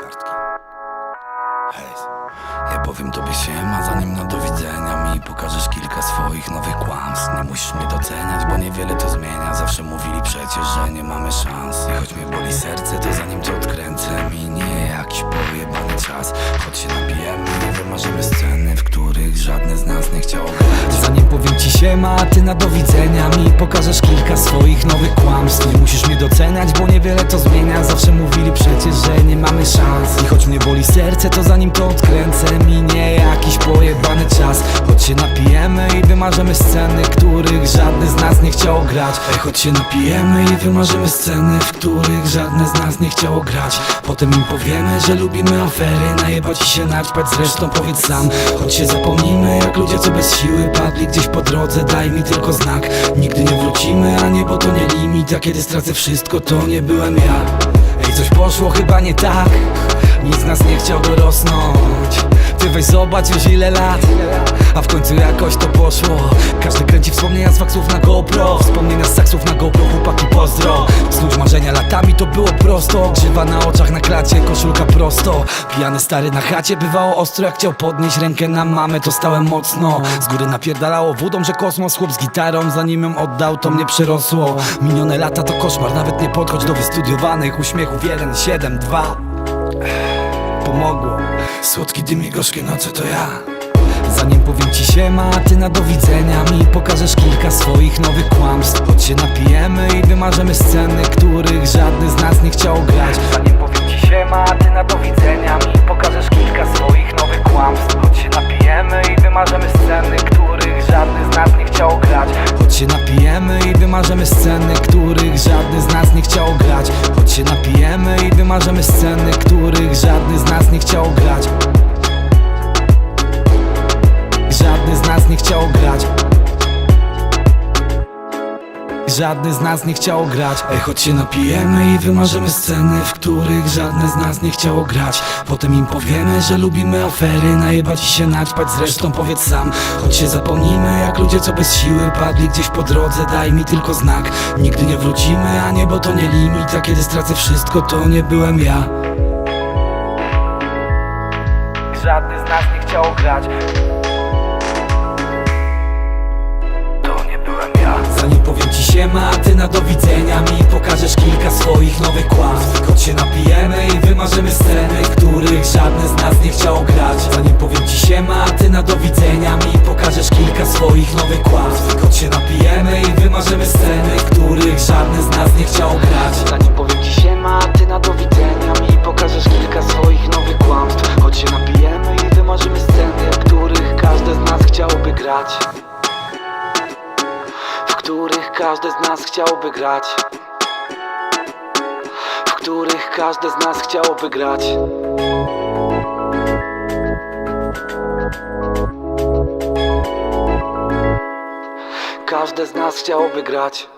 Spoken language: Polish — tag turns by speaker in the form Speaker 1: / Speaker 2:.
Speaker 1: kartki. Hej, ja powiem tobie siema, zanim na do widzenia mi pokażesz kilka swoich nowych kłamstw. Nie musisz mnie doceniać, bo niewiele to zmienia. Zawsze mówili przecież, że nie mamy szans. I choć mnie boli serce, to zanim to odkręcę, Ci siema, a ty na do widzenia mi pokażesz kilka swoich nowych kłamstw. Musisz mnie doceniać, bo niewiele to zmienia. Zawsze mówili przecież, że nie mamy szans. I choć mnie boli serce, to zanim to odkręcę, minie jakiś pojebany czas. Choć się napijemy i wymarzymy sceny, których żadny z nas nie chciało grać. Ej, choć się napijemy i wymarzymy sceny, w których żadne z nas nie chciało grać. Potem im powiemy, że lubimy afery, najebać i się naćpać, zresztą powiedz sam. Choć się zapomnimy, jak ludzie co bez siły padli gdzieś po drodze, daj mi tylko znak. Nigdy nie wrócimy, a niebo to nie limit, a kiedy stracę wszystko, to nie byłem ja. Ej, coś poszło chyba nie tak, nic nas nie chciał dorosnąć. Ty weź zobacz już ile lat. A w końcu jakoś to poszło. Każdy kręci wspomnienia z faksów na GoPro. Wspomnienia z saksów na GoPro, chłopaki pozdro. Snuć marzenia latami to było prosto. Grzywa na oczach, na klacie, koszulka prosto. Pijany stary na chacie, bywało ostro. Jak chciał podnieść rękę na mamę, to stałem mocno. Z góry napierdalało wodą, że kosmos Chłop z gitarą, zanim ją oddał, to mnie przerosło. Minione lata to koszmar, nawet nie podchodź do wystudiowanych. Uśmiechów 1, 7, 2 pomogło. Słodki dym i gorzkie noce to ja. Zanim powiem ci siema, a ty na do widzenia mi pokażesz kilka swoich nowych kłamstw. Choć się napijemy i wymarzymy sceny, których żadny z nas nie chciał grać. Zanim powiem ci siema, a ty na do widzenia mi pokażesz kilka swoich nowych kłamstw. Choć się napijemy i wymarzymy sceny, których żadny z nas nie chciał grać. Choć się napijemy i wymarzymy sceny, których żadny z nas nie chciał grać. Choć się napijemy i wymarzymy sceny, których żadny z chciał grać. Żadny z nas nie chciał grać. Żadny z nas nie chciał grać. Ej, choć się napijemy i wymarzymy sceny W których żadne z nas nie chciało grać. Potem im powiemy, że lubimy afery Najebać i się naćpać, zresztą powiedz sam. Choć się zapomnimy, jak ludzie co bez siły Padli gdzieś po drodze, daj mi tylko znak. Nigdy nie wrócimy, a niebo to nie limit A kiedy stracę wszystko, to nie byłem ja chciał grać. To nie byłem ja. Zanim powiem ci siema, ty na do widzenia mi pokażesz kilka swoich nowych kłamstw Choć się napijemy i wymarzymy sceny, których żadne z nas nie chciało grać. Zanim powiem ci siema, ty na do widzenia mi każdy z nas chciałoby grać. W których każdy z nas chciałoby grać. Każdy z nas chciałoby grać